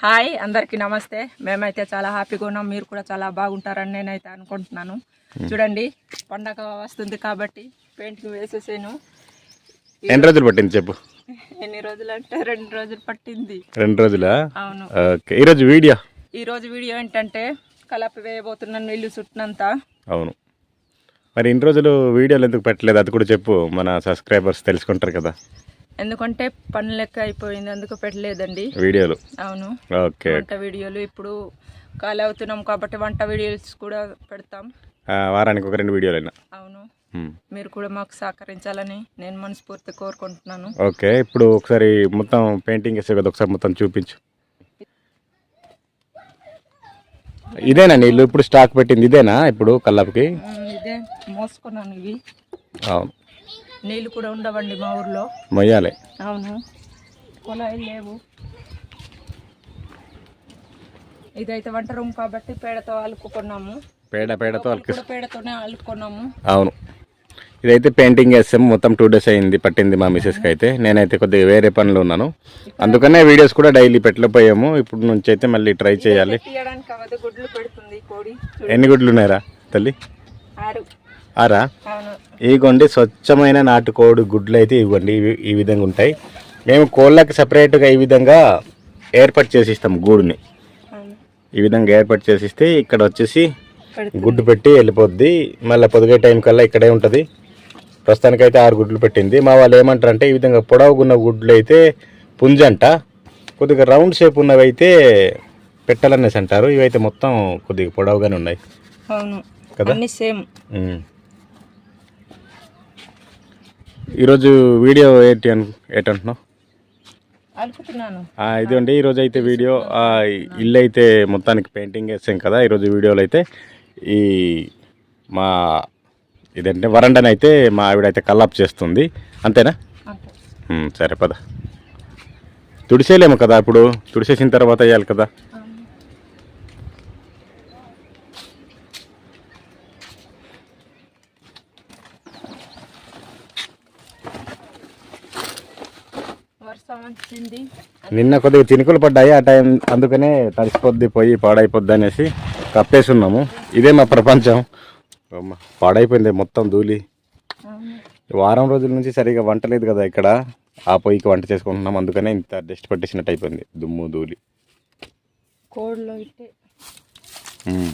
Hi అందరికీ నమస్తే. మేమైతే చాలా హ్యాపీగా ఉన్నాం. మీరు కూడా చాలా బాగుంటారని నేనైతే అనుకుంటున్నాను. చూడండి పండగ వస్తుంది కాబట్టి పెయింటింగ్ వేసేసాను. ఎన్ని రోజులు పట్టింది చెప్పు? ఎన్ని రోజులు అంటే రెండు రోజులు పట్టింది. రెండు రోజులా? అవును. ఓకే ఈరోజు వీడియో? ఈ రోజు వీడియో ఏంటంటే కలప వేయబోతున్నాను ఇల్లు చుట్టినంత. అవును. మరి ఇన్ని రోజులు వీడియోలు ఎందుకు పెట్టలేదు? అది కూడా చెప్పు. మన సబ్స్క్రైబర్స్ తెలుసుకుంటారు కదా. ఎందుకంటే పని లెక్క అయిపోయింది అందుకు పెట్టలేదండి. వీడియోలు. అవును. ఓకే. వంట వీడియోలు ఇప్పుడు ఖాళీ అవుతున్నాం కాబట్టి వంట వీడియోస్ కూడా పెడతాం. ఆ, వారానికి ఒక రెండు వీడియోలు అయినా అవును మీరు కూడా మాకు సహకరించాలని నేను మనస్ఫూర్తి కోరుకుంటున్నాను. ఓకే. ఇప్పుడు ఒకసారి మొత్తం పెయింటింగ్ వేసే కదా ఒకసారి మొత్తం చూపించు. ఇదేనా నీళ్ళు? ఇప్పుడు స్టాక్ పెట్టింది ఇదేనా ఇప్పుడు కల్లాపుకి? ఇదే. మోసుకున్నాను ఇవి. అవును. నీళ్ళు కూడా ఉండవండి మా ఊర్లో. మొయ్యాలి. అవును. కుళాయిలు లేవు. ఇదైతే వంట రూమ్ కాబట్టి పేడతో అలుకుకున్నాము. పేడ పేడతో కూడా పేడతోనే అలుకున్నాము అవును. ఇదైతే పెయింటింగ్ వేస్తాం మొత్తం టూ డేస్ అయింది పట్టింది మా మిసెస్కి అయితే. నేనైతే కొద్దిగా వేరే పనులు ఉన్నాను. అందుకనే వీడియోస్ కూడా డైలీ పెట్టలేకపోయాము. ఇప్పుడు నుంచి అయితే మళ్ళీ ట్రై చేయాలి. ఎన్ని గుడ్లు ఉన్నాయరా తల్లి? ఆరు. ఇగోండి స్వచ్ఛమైన నాటుకోడి గుడ్లు అయితే ఇవ్వండి. ఇవి ఈ విధంగా ఉంటాయి. మేము కోళ్ళకి సపరేట్గా ఈ విధంగా ఏర్పాటు చేసి ఇస్తాం గూడుని ఈ విధంగా ఏర్పాటు చేసి ఇక్కడ వచ్చేసి గుడ్డు పెట్టి వెళ్ళిపోద్ది. మళ్ళీ పొదిగే టైం కల్లా ఇక్కడే ఉంటుంది. ప్రస్తుతానికైతే ఆరు గుడ్లు పెట్టింది. మా వాళ్ళు ఏమంటారంటే ఈ విధంగా పొడవుగున్న గుడ్లు అయితే పుంజంట కొద్దిగా రౌండ్ షేప్ ఉన్నవి అయితే పెట్టాలనేసి అంటారు. ఇవైతే మొత్తం కొద్దిగా పొడవుగానే ఉన్నాయి. అవును. కదా? సేమ్. ఈరోజు వీడియో ఏంటి అను ఏంటంటున్నావు? ఇదండి ఈరోజు అయితే వీడియో. ఇల్లు అయితే మొత్తానికి పెయింటింగ్ వేసాం కదా ఈరోజు వీడియోలో అయితే ఈ మా ఇదంటే? వరండాని అయితే మా ఆవిడైతే కల్లాప్ చేస్తుంది. అంతేనా? సరే పద. తుడిసేయలేము కదా ఇప్పుడు? తుడిసేసిన తర్వాత వేయాలి కదా? నిన్న కొద్దిగా చినుకులు పడ్డాయి. ఆ టైం అందుకనే తడిసిపోద్ది పోయి పాడైపోద్ది అనేసి కప్పేసి ఉన్నాము. ఇదే మా ప్రపంచం. పాడైపోయింది మొత్తం ధూళి. వారం రోజుల నుంచి సరిగా వంట లేదు కదా ఇక్కడ. ఆ పొయ్యికి వంట చేసుకుంటున్నాం అందుకనే ఇంత డస్ట్ పట్టేసినట్టు అయిపోయింది దుమ్ము ధూళి. కోడిలో ఇట్టే. ఉమ్.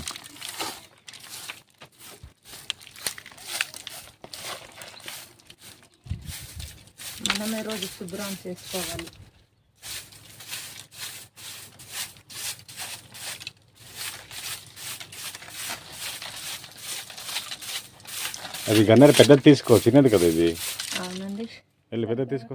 మనమే రోజు శుభ్రం చేసుకోవాలి. అది గన్నర పెద్దది తీసుకో చిన్నది కదా ఇది. అవునండి. వెళ్ళి పెద్దది తీసుకో.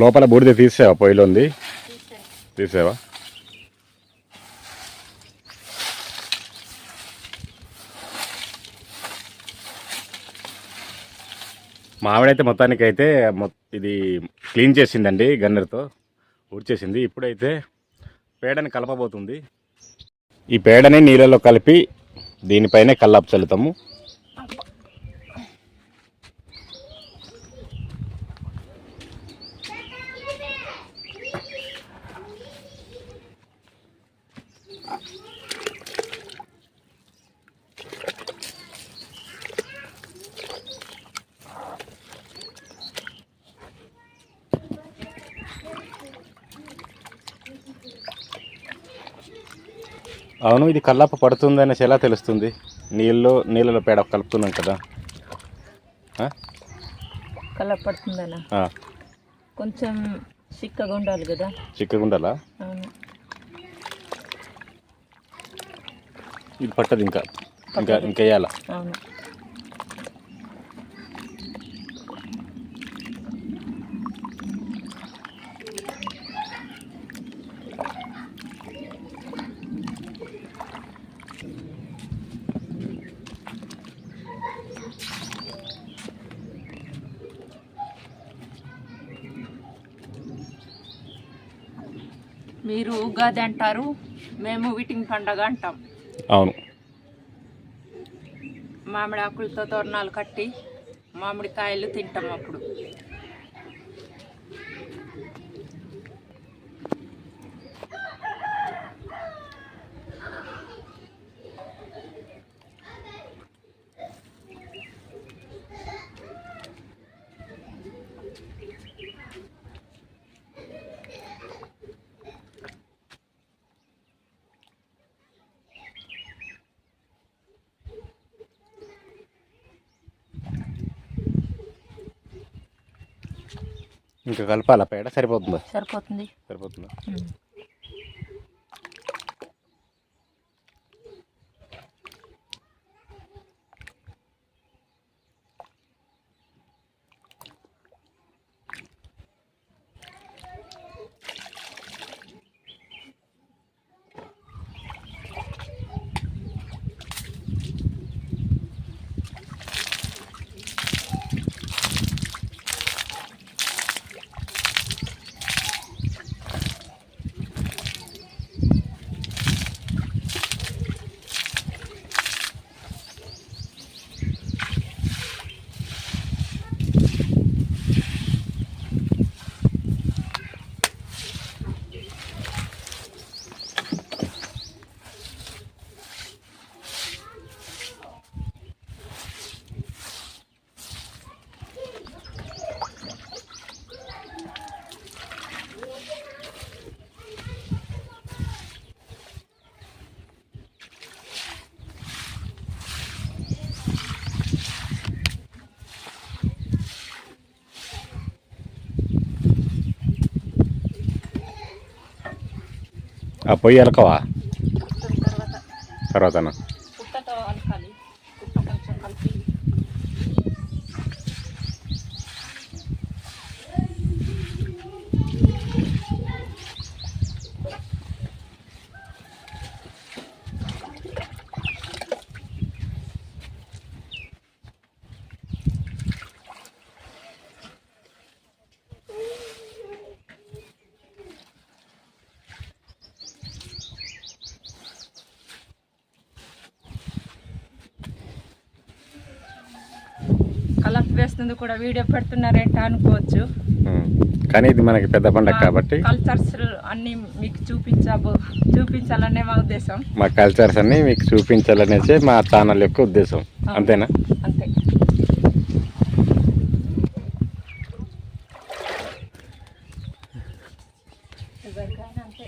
లోపల బూడిద తీసావా పొయ్యిలో ఉంది? తీసావా? మావిడైతే మొత్తానికి అయితే ఇది క్లీన్ చేసిందండి గన్నర్తో. ఊడ్చేసింది. ఇప్పుడైతే పేడని కలపబోతుంది. ఈ పేడని నీళ్ళలో కలిపి దీనిపైనే కల్లాపు చల్లుతాము. అవును ఇది కల్లాప పడుతుంది అనేసి ఎలా తెలుస్తుంది? నీళ్ళు నీళ్ళలో పేడ కలుపుతున్నాం కదా. పడుతుందనా? ఆ, కొంచెం చిక్కగా ఉండాలి కదా. చిక్కగా ఉండాలా? ఇది పట్టదు ఇంకా. ఇంకా ఇంకా వేయాలా? అవును. మీరు ఉగాది అంటారు మేము వీటింగ్ పండగ అంటాం. అవును. మామిడి ఆకులతో తోరణాలు కట్టి మామిడికాయలు తింటాం అప్పుడు. ఇంకా కలపాలా పేడ సరిపోతుందా. సరిపోతుంది. సరిపోతుందా? ఆ పొయ్యి తర్వాత. తర్వాతనా పుట్టతో అలకాలి పుట్ట కొంచెం కలిపి కలర్ వేస్తుంది కూడా వీడియో పెడుతున్నారేంట అనుకోవచ్చు. కానీ ఇది మనకి పెద్ద పండగ కాబట్టి కల్చర్స్ అన్ని మీకు చూపించబో చూపించాలనే మా ఉద్దేశం. మా కల్చర్స్ అన్ని మీకు చూపించాలనేసి మా ఛానల్ యొక్క ఉద్దేశం. అంతేనా? అంతే. ఎవరికైనా అంతే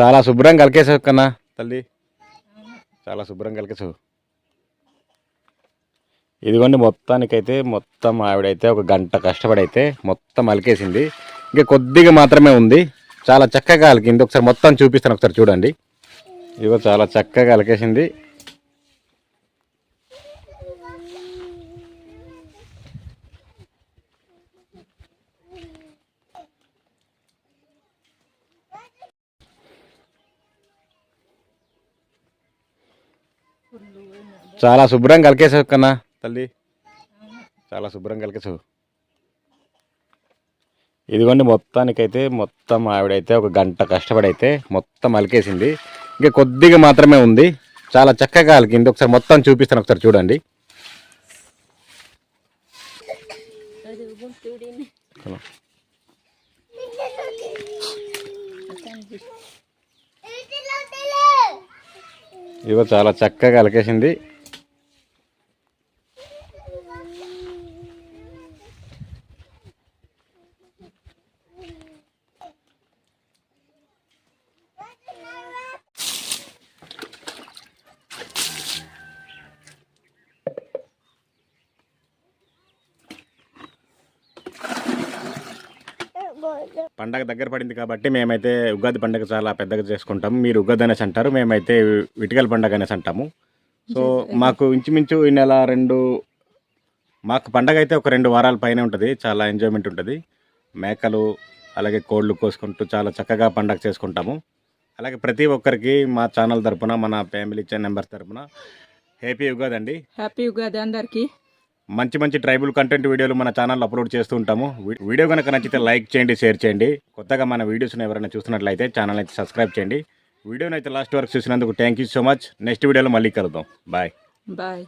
చాలా శుభ్రంగా కలికేసావు కన్నా తల్లి. చాలా శుభ్రంగా కలికేసావు. ఇదిగోండి మొత్తానికైతే మొత్తం ఆవిడైతే ఒక గంట కష్టపడైతే మొత్తం అలికేసింది. ఇంకా కొద్దిగా మాత్రమే ఉంది. చాలా చక్కగా అలికింది. ఒకసారి మొత్తం చూపిస్తాను ఒకసారి చూడండి. ఇదిగో చాలా చక్కగా అలికేసింది. చాలా శుభ్రంగా కలికేసావు కన్నా తల్లి. చాలా శుభ్రంగా కలికేసావు. ఇదిగోండి మొత్తానికైతే మొత్తం ఆవిడైతే ఒక గంట కష్టపడైతే మొత్తం అలికేసింది. ఇంకా కొద్దిగా మాత్రమే ఉంది. చాలా చక్కగా అలికింది. ఒకసారి మొత్తం చూపిస్తాను ఒకసారి చూడండి. ఇదిగో చాలా చక్కగా అలికేసింది. పండగ దగ్గర పడింది కాబట్టి మేమైతే ఉగాది పండగ చాలా పెద్దగా చేసుకుంటాం. మీరు ఉగాది అనేసి అంటారు మేమైతే విటికల పండగ అనేసి అంటాము. సో మాకు ఇంచుమించు ఈ నెల రెండు మాకు పండగ అయితే ఒక రెండు వారాల పైన ఉంటుంది చాలా ఎంజాయ్మెంట్ ఉంటుంది. మేకలు అలాగే కోళ్ళు కోసుకుంటూ చాలా చక్కగా పండగ చేసుకుంటాము. అలాగే ప్రతి ఒక్కరికి మా ఛానల్ తరపున మన ఫ్యామిలీ మెంబర్స్ తరపున హ్యాపీ ఉగాది అండి హ్యాపీ ఉగాది అందరికీ. మంచి మంచి ట్రైబుల్ కంటెంట్ వీడియోలు మన ఛానల్లో అప్లోడ్ చేస్తూ ఉంటాము. వీడియో కనుక నచ్చితే లైక్ చేయండి షేర్ చేయండి. కొత్తగా మన వీడియోస్ని ఎవరైనా చూస్తున్నట్లయితే ఛానల్ అయితే సబ్స్క్రైబ్ చేయండి. వీడియోని అయితే లాస్ట్ వరకు చూసినందుకు thank you so much next వీడియోలో మళ్ళీ కలుద్దాం. Bye bye